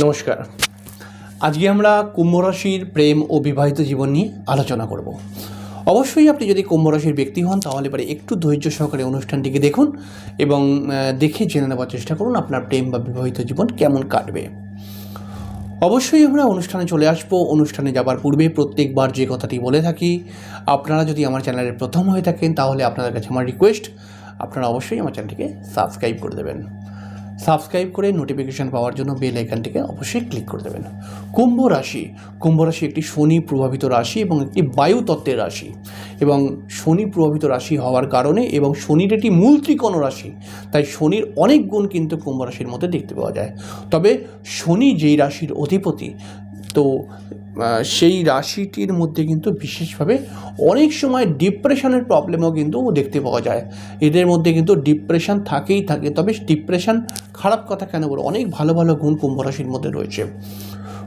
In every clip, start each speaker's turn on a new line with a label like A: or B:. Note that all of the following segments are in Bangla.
A: নমস্কার। আজকে আমরা কুম্ভ রাশির প্রেম ও বিবাহিত জীবন নিয়ে আলোচনা করব। অবশ্যই আপনি যদি কুম্ভ রাশির ব্যক্তি হন, তাহলে পরে একটু ধৈর্য সহকারে অনুষ্ঠানটিকে দেখুন এবং দেখে জেনে নেওয়ার চেষ্টা করুন আপনার প্রেম বা বিবাহিত জীবন কেমন কাটবে। অবশ্যই আমরা অনুষ্ঠানে চলে আসব। অনুষ্ঠানে যাবার পূর্বে প্রত্যেকবার যে কথাটি বলে থাকি, আপনারা যদি আমার চ্যানেলের প্রথম হয়ে থাকেন, তাহলে আপনাদের কাছে আমার রিকোয়েস্ট আপনারা অবশ্যই আমার চ্যানেলটিকে সাবস্ক্রাইব করে দেবেন। সাবস্ক্রাইব করে নোটিফিকেশান পাওয়ার জন্য বেল আইকনটিকে অবশ্যই ক্লিক করে দেবেন। কুম্ভ রাশি কুম্ভ রাশি একটি শনি প্রভাবিত রাশি এবং একটি বায়ু তত্ত্বের রাশি এবং শনি প্রভাবিত রাশি হওয়ার কারণে এবং শনির একটি মূল ত্রিকোণ রাশি, তাই শনির অনেক গুণ কিন্তু কুম্ভ রাশির মধ্যে দেখতে পাওয়া যায়। তবে শনি যেই রাশির অধিপতি, তো সেই রাশিটির মধ্যে কিন্তু বিশেষভাবে অনেক সময় ডিপ্রেশনের প্রবলেমও কিন্তু দেখতে পাওয়া যায়। এদের মধ্যে কিন্তু ডিপ্রেশন থাকেই থাকে, তবে ডিপ্রেশন খারাপ কথা কেন বলো অনেক ভালো ভালো গুণ কুম্ভ রাশির মধ্যে রয়েছে।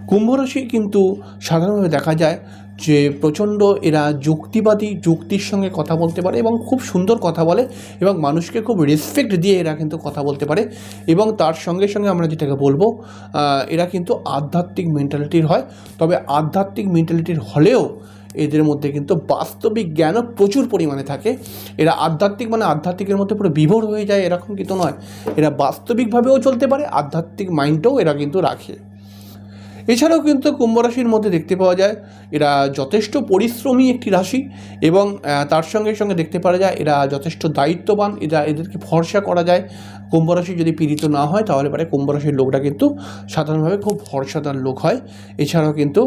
A: কুম্ভ রাশি কিন্তু সাধারণভাবে দেখা যায় যে প্রচণ্ড এরা যুক্তিবাদী, যুক্তির সঙ্গে কথা বলতে পারে এবং খুব সুন্দর কথা বলে এবং মানুষকে খুব রেসপেক্ট দিয়ে এরা কিন্তু কথা বলতে পারে এবং তার সঙ্গে সঙ্গে আমরা যেটাকে বলব এরা কিন্তু আধ্যাত্মিক মেন্টালিটির হয়। তবে আধ্যাত্মিক মেন্টালিটির হলেও এদের মধ্যে কিন্তু বাস্তবিক জ্ঞানও প্রচুর পরিমাণে থাকে। এরা আধ্যাত্মিক মানে আধ্যাত্মিকের মধ্যে পুরো বিভোর হয়ে যায়, এরকম কিন্তু নয়। এরা বাস্তবিকভাবেও চলতে পারে, আধ্যাত্মিক মাইন্ডটাও এরা কিন্তু রাখে। এছাড়াও কিন্তু কুম্ভ রাশির মধ্যে দেখতে পাওয়া যায়, এরা যথেষ্ট পরিশ্রমী একটি রাশি এবং তার সঙ্গে সঙ্গে দেখতে পাওয়া যায় এরা যথেষ্ট দায়িত্ববান, এরা এদেরকে ভরসা করা যায়। কুম্ভ রাশি যদি পীড়িত না হয় তাহলে পরে কুম্ভ রাশির লোকটা কিন্তু সাধারণভাবে খুব ভরসাদার লোক হয়। এছাড়াও কিন্তু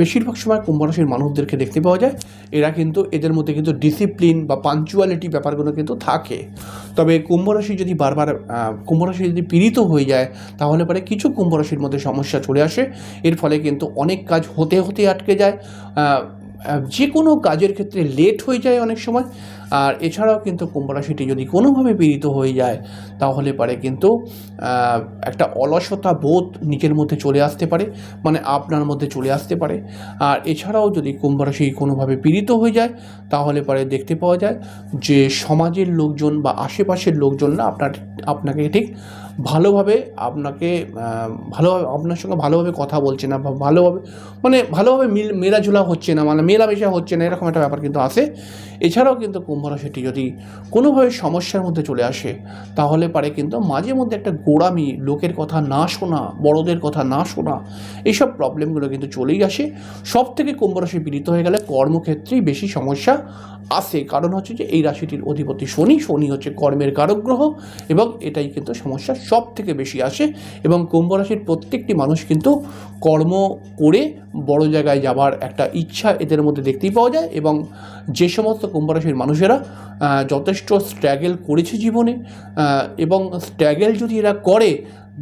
A: বেশিরভাগ সময় কুম্ভ রাশির মানুষদেরকে দেখতে পাওয়া যায়। এরা কিন্তু এদের মধ্যে কিন্তু ডিসিপ্লিন বা পাঞ্চুয়ালিটি ব্যাপারগুলো কিন্তু থাকে। তবে কুম্ভ রাশি যদি বারবার আহ, কুম্ভ রাশি যদি পীড়িত হয়ে যায় তাহলে পরে কিছু কুম্ভ রাশির মধ্যে সমস্যা চলে আসে। এর ফলে কিন্তু অনেক কাজ হতে হতে আটকে যায়। যে কোনো কাজের ক্ষেত্রে লেট হয়ে যায় অনেক সময়। আর এছাড়াও কিন্তু কুম্ভ রাশিটি যদি কোনোভাবে পীড়িত হয়ে যায়, তাহলে পারে কিন্তু একটা অলসতা বোধ নিজের মধ্যে চলে আসতে পারে মানে আপনার মধ্যে চলে আসতে পারে। আর এছাড়াও যদি কুম্ভ রাশি কোনোভাবে পীড়িত হয়ে যায়, তাহলে পরে দেখতে পাওয়া যায় যে সমাজের লোকজন বা আশেপাশের লোকজন না, আপনার, আপনাকে ঠিক ভালোভাবে আপনাকে ভালোভাবে, আপনার সঙ্গে ভালোভাবে কথা বলছে না বা ভালোভাবে মানে ভালোভাবে মিল, মেলাঝুলা হচ্ছে না মানে মেলামেশা হচ্ছে না, এরকম একটা ব্যাপার কিন্তু আসে এছাড়াও কিন্তু কুম্ভ রাশিটি যদি কোনোভাবে সমস্যার মধ্যে চলে আসে, তাহলে পারে কিন্তু মাঝে মধ্যে একটা গোড়ামি, লোকের কথা না শোনা, বড়দের কথা না শোনা এইসব প্রবলেমগুলো কিন্তু চলেই আসে। সব থেকে কুম্ভ রাশি পীড়িত হয়ে গেলে কর্মক্ষেত্রেই বেশি সমস্যা আসে কারণ হচ্ছে যে এই রাশিটির অধিপতি শনি শনি হচ্ছে কর্মের কারক গ্রহ এবং এটাই কিন্তু সমস্যা সব থেকে বেশি আসে এবং কুম্ভ রাশির প্রত্যেকটি মানুষ কিন্তু কর্ম করে বড় জায়গায় যাবার একটা ইচ্ছা এদের মধ্যে দেখতেই পাওয়া যায় এবং যে সমস্ত কুম্ভ রাশির মানুষেরা যথেষ্ট স্ট্রাগেল করেছে জীবনে এবং স্ট্রাগেল যদি এরা করে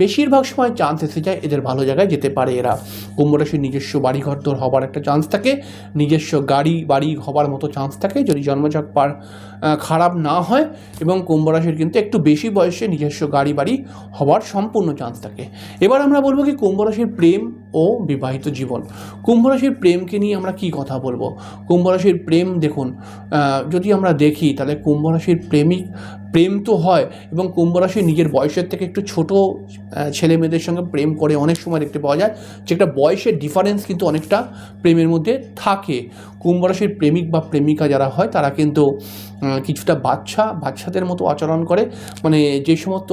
A: বেশিরভাগ সময় চান্স এসে যায় এদের ভালো জায়গায় যেতে পারে এরা। কুম্ভ রাশির নিজস্ব বাড়ি ঘর তোর হবার একটা চান্স থাকে, নিজস্ব গাড়ি বাড়ি হবার মতো চান্স থাকে যদি জন্মচক পার খারাপ না হয় এবং কুম্ভ রাশির কিন্তু একটু বেশি বয়সে নিজস্ব গাড়ি বাড়ি হবার সম্পূর্ণ চান্স থাকে। এবার আমরা বলব কি কুম্ভ রাশির প্রেম ও বিবাহিত জীবন। কুম্ভ রাশির প্রেমকে নিয়ে আমরা কি কথা বলব? কুম্ভ রাশির প্রেম দেখুন যদি আমরা দেখি তাহলে কুম্ভ রাশির প্রেমিক প্রেম তো হয় এবং কুম্ভ রাশি নিজের বয়সের থেকে একটু ছোট ছেলে মেয়েদের সঙ্গে প্রেম করে অনেক সময় দেখতে পাওয়া যায়। যে একটা বয়সের ডিফারেন্স কিন্তু অনেকটা প্রেমের মধ্যে থাকে। কুম্ভ রাশির প্রেমিক বা প্রেমিকা যারা হয়, তারা কিন্তু কিছুটা বাচ্চা, বাচ্চাদের মতো আচরণ করে। মানে যে সমস্ত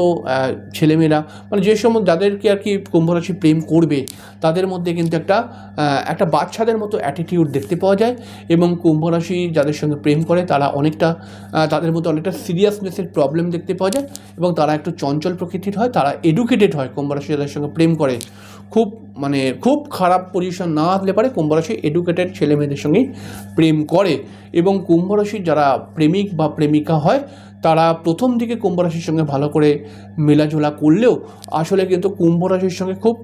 A: ছেলেমেয়েরা মানে যে সমস্ত যাদেরকে আর কি কুম্ভ রাশি প্রেম করবে, তাদের মধ্যে কিন্তু একটা একটা বাচ্চাদের মতো অ্যাটিটিউড দেখতে পাওয়া যায় এবং কুম্ভ রাশি যাদের সঙ্গে প্রেম করে, তারা অনেকটা তাদের মধ্যে অনেকটা সিরিয়াসনেসের প্রবলেম দেখতে পাওয়া যায় এবং তারা একটু চঞ্চল প্রকৃতির হয়, তারা এডুকেটেড হয় কুম্ভ রাশি যাদের সঙ্গে প্রেম করে। খুব মানে খুব খারাপ পজিশন না আসলে পারে কুম্ভরাশি এডুকেটেড ছেলে মেয়েদের সঙ্গে প্রেম করে। এবং কুম্ভরাশি যারা প্রেমিক বা প্রেমিকা হয়, তারা প্রথম দিকে কুম্ভরাশির সঙ্গে ভালো করে মেলাঝোলা করলেও আসলে কিন্তু কুম্ভরাশির সঙ্গে খুব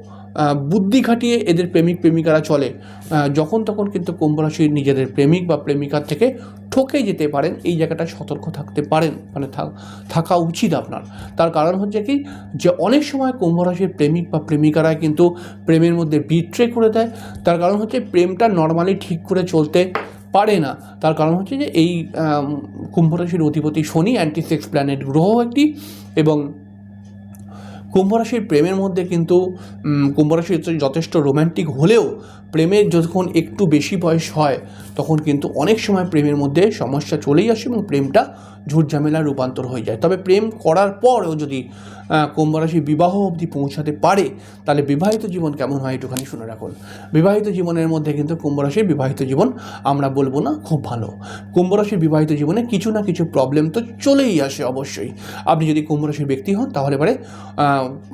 A: বুদ্ধি খাটিয়ে এদের প্রেমিক প্রেমিকারা চলে। যখন তখন কিন্তু কুম্ভ রাশির নিজেদের প্রেমিক বা প্রেমিকার থেকে ঠকে যেতে পারেন এই জায়গাটা সতর্ক থাকতে পারেন। মানে থাক- উচিত আপনার। তার কারণ হচ্ছে কি যে অনেক সময় কুম্ভ রাশির প্রেমিক বা প্রেমিকারা কিন্তু প্রেমের মধ্যে বিট্রে করে দেয়। তার কারণ হচ্ছে প্রেমটা নর্মালি ঠিক করে চলতে পারে না। তার কারণ হচ্ছে যে এই আম, কুম্ভ রাশির অধিপতি শনি অ্যান্টিসেক্স প্ল্যানেট গ্রহ একটি এবং কুম্ভ রাশির প্রেমের মধ্যে কিন্তু কুম্ভরাশি কুম্ভ রাশি যথেষ্ট রোম্যান্টিক হলেও প্রেমের যখন একটু বেশি বয়স হয়, তখন কিন্তু অনেক সময় প্রেমের মধ্যে সমস্যা চলেই আসে এবং প্রেমটা ঝুটঝামেলার রূপান্তর হয়ে যায়। তবে প্রেম করার পরও যদি আহ, কুম্ভ রাশি বিবাহ অবধি পৌঁছাতে পারে তাহলে বিবাহিত জীবন কেমন হয় একটুখানি শুনে রাখুন। বিবাহিত জীবনের মধ্যে কিন্তু কুম্ভ রাশির বিবাহিত জীবন আমরা বলব না খুব ভালো। কুম্ভ রাশির বিবাহিত জীবনে কিছু না কিছু প্রবলেম তো চলেই আসে অবশ্যই। আপনি যদি কুম্ভ রাশির ব্যক্তি হন তাহলে পরে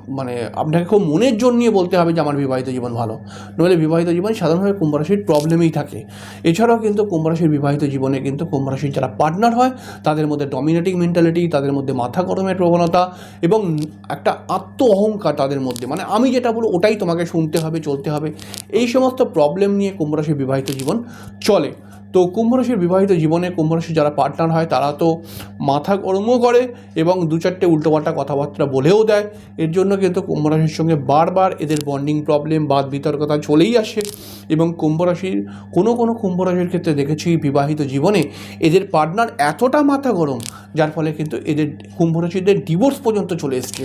A: মানে আপনাকে খুব মনের জোর নিয়ে বলতে হবে যে আমার বিবাহিত জীবন ভালো। নইলে বিবাহিত জীবন সাধারণভাবে কুম্ভ রাশির প্রবলেমেই থাকে। এছাড়াও কিন্তু কুম্ভ রাশির বিবাহিত জীবনে কিন্তু কুম্ভ রাশির যারা পার্টনার হয় তাদের মধ্যে ডমিনেটিং মেন্টালিটি তাদের মধ্যে মাথা গরমের প্রবণতা এবং একটা আত্ম অহংকার তাদের মধ্যে। মানে আমি যেটা বলব, ওটাই তোমাকে শুনতে হবে, চলতে হবে। এই সমস্ত প্রবলেম নিয়ে কুম্ভরাশি বিবাহিত জীবন চলে। তো কুম্ভ রাশির বিবাহিত জীবনে কুম্ভ রাশির যারা পার্টনার হয়, তারা তো মাথা গরমও করে এবং দু চারটে উল্টোপাল্টা কথাবার্তা বলেও দেয়। এর জন্য কিন্তু কুম্ভ রাশির সঙ্গে বারবার এদের বন্ডিং প্রবলেম বাদ বিতর্কতা চলেই আসে এবং কুম্ভ রাশির কোনো কোনো কুম্ভ রাশির ক্ষেত্রে দেখেছি বিবাহিত জীবনে এদের পার্টনার এতটা মাথা গরম, যার ফলে কিন্তু এদের কুম্ভ রাশিদের ডিভোর্স পর্যন্ত চলে এসছে।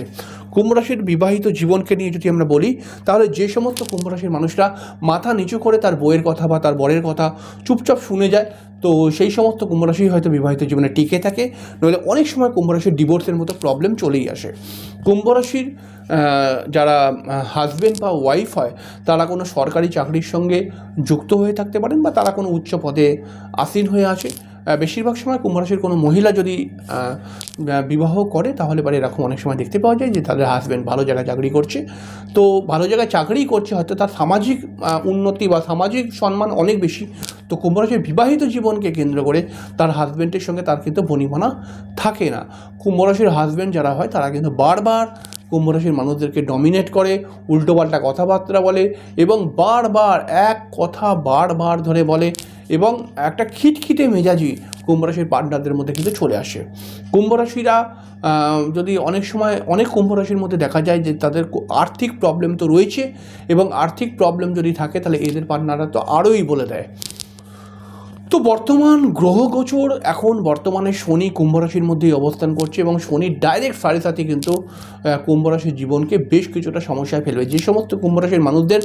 A: কুম্ভ রাশির বিবাহিত জীবনকে নিয়ে যদি আমরা বলি, তাহলে যে সমস্ত কুম্ভ রাশির মানুষরা মাথা নিচু করে তার বইয়ের কথা বা তার বরের কথা চুপচাপ শুনে যায়। তো সেই সমস্ত কুম্ভরাশি হয়তো বিবাহিত জীবনে টিকে থাকে, নইলে অনেক সময় কুম্ভরাশির ডিভোর্সের মতো প্রবলেম চলেই আসে। কুম্ভরাশির যারা হাজব্যান্ড বা ওয়াইফ হয়, তারা কোনো সরকারি চাকরির সঙ্গে যুক্ত হয়ে থাকতে পারেন বা তারা কোনো উচ্চ পদে আসীন হয়ে আছে। বেশিরভাগ সময় কুম্ভ রাশির কোনো মহিলা যদি বিবাহ করে, তাহলে পরে এরকম অনেক সময় দেখতে পাওয়া যায় যে তাদের হাজব্যান্ড ভালো জায়গায় চাকরি করছে। তো ভালো জায়গায় চাকরি করছে, হয়তো তার সামাজিক উন্নতি বা সামাজিক সম্মান অনেক বেশি। তো কুম্ভ রাশির বিবাহিত জীবনকে কেন্দ্র করে তার হাজব্যান্ডের সঙ্গে তার কিন্তু বনিবনা থাকে না। কুম্ভ রাশির হাজব্যান্ড যারা হয়, তারা কিন্তু বারবার কুম্ভ রাশির মানুষদেরকে ডমিনেট করে, উল্টোপাল্টা কথাবার্তা বলে এবং বারবার এক কথা বারবার ধরে বলে এবং একটা খিটখিটে মেজাজি কুম্ভ রাশির পার্টনারদের মধ্যে কিন্তু চলে আসে। কুম্ভ রাশিরা যদি অনেক সময় অনেক কুম্ভ রাশির মধ্যে দেখা যায় যে তাদের আর্থিক প্রবলেম তো রয়েছে এবং আর্থিক প্রবলেম যদি থাকে তাহলে এদের পার্টনাররা তো আরোই বলে দেয়। তো বর্তমান গ্রহগোচর এখন বর্তমানে শনি কুম্ভ রাশির মধ্যেই অবস্থান করছে এবং শনি ডাইরেক্ট সাড়ে সাথে কিন্তু কুম্ভ রাশির জীবনকে বেশ কিছুটা সমস্যায় ফেলবে। যে সমস্ত কুম্ভ রাশির মানুষদের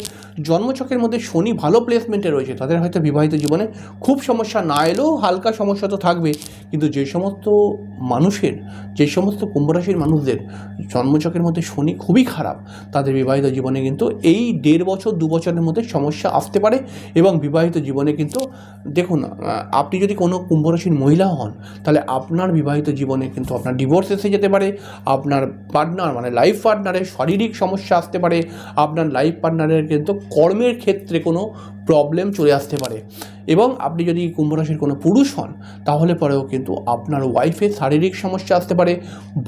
A: জন্মচকের মধ্যে শনি ভালো প্লেসমেন্টে রয়েছে, তাদের হয়তো বিবাহিত জীবনে খুব সমস্যা না এলেও হালকা সমস্যা তো থাকবে, কিন্তু যে সমস্ত মানুষের, যে সমস্ত কুম্ভ রাশির মানুষদের জন্মচকের মধ্যে শনি খুবই খারাপ, তাদের বিবাহিত জীবনে কিন্তু এই দেড় বছর, দু বছরের মধ্যে সমস্যা আসতে পারে এবং বিবাহিত জীবনে কিন্তু দেখুন আপনি যদি কোনো কুম্ভ রাশির মহিলা হন, তাহলে আপনার বিবাহিত জীবনে কিন্তু আপনার ডিভোর্স এসে যেতে পারে, আপনার পার্টনার মানে লাইফ পার্টনারের শারীরিক সমস্যা আসতে পারে, আপনার লাইফ পার্টনারের কিন্তু কর্মের ক্ষেত্রে কোনো প্রবলেম চলে আসতে পারে। এবং আপনি যদি কুম্ভ রাশির কোনো পুরুষ হন, তাহলে পরেও কিন্তু আপনার ওয়াইফের শারীরিক সমস্যা আসতে পারে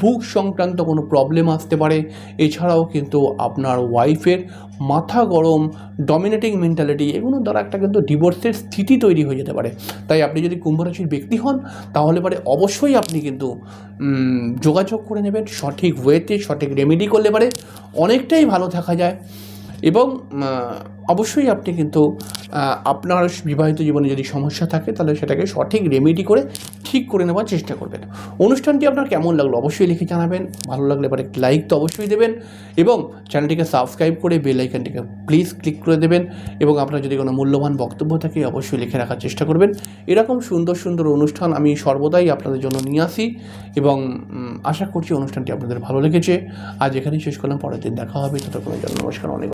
A: বুক সংক্রান্ত কোনো প্রবলেম আসতে পারে। এছাড়াও কিন্তু আপনার ওয়াইফের মাথা গরম ডমিনেটিং মেন্টালিটি এগুলোর দ্বারা একটা কিন্তু ডিভোর্সের স্থিতি তৈরি হয়ে যেতে পারে। তাই আপনি যদি কুম্ভ রাশির ব্যক্তি হন, তাহলে পরে অবশ্যই আপনি কিন্তু যোগাযোগ করে নেবেন, সঠিক ওয়েতে সঠিক রেমেডি করলে পারে অনেকটাই ভালো থাকা যায়। এবং অবশ্যই আপনি কিন্তু আপনার বিবাহিত জীবনে যদি সমস্যা থাকে, তাহলে সেটাকে সঠিক রেমেডি করে ঠিক করে নেওয়ার চেষ্টা করবেন। অনুষ্ঠানটি আপনার কেমন লাগল অবশ্যই লিখে জানাবেন। ভালো লাগলে এবার একটি লাইক তো অবশ্যই দেবেন এবং চ্যানেলটিকে সাবস্ক্রাইব করে বেল আইকনটিকে প্লিজ ক্লিক করে দেবেন এবং আপনার যদি কোনো মূল্যবান বক্তব্য থাকে, অবশ্যই লিখে রাখার চেষ্টা করবেন। এরকম সুন্দর সুন্দর অনুষ্ঠান আমি সর্বদাই আপনাদের জন্য নিয়ে আসি এবং আশা করছি অনুষ্ঠানটি আপনাদের ভালো লেগেছে। আজ এখানেই শেষ করলাম। পরের দিন দেখা হবে। ততক্ষণের জন্য নমস্কার, অনেক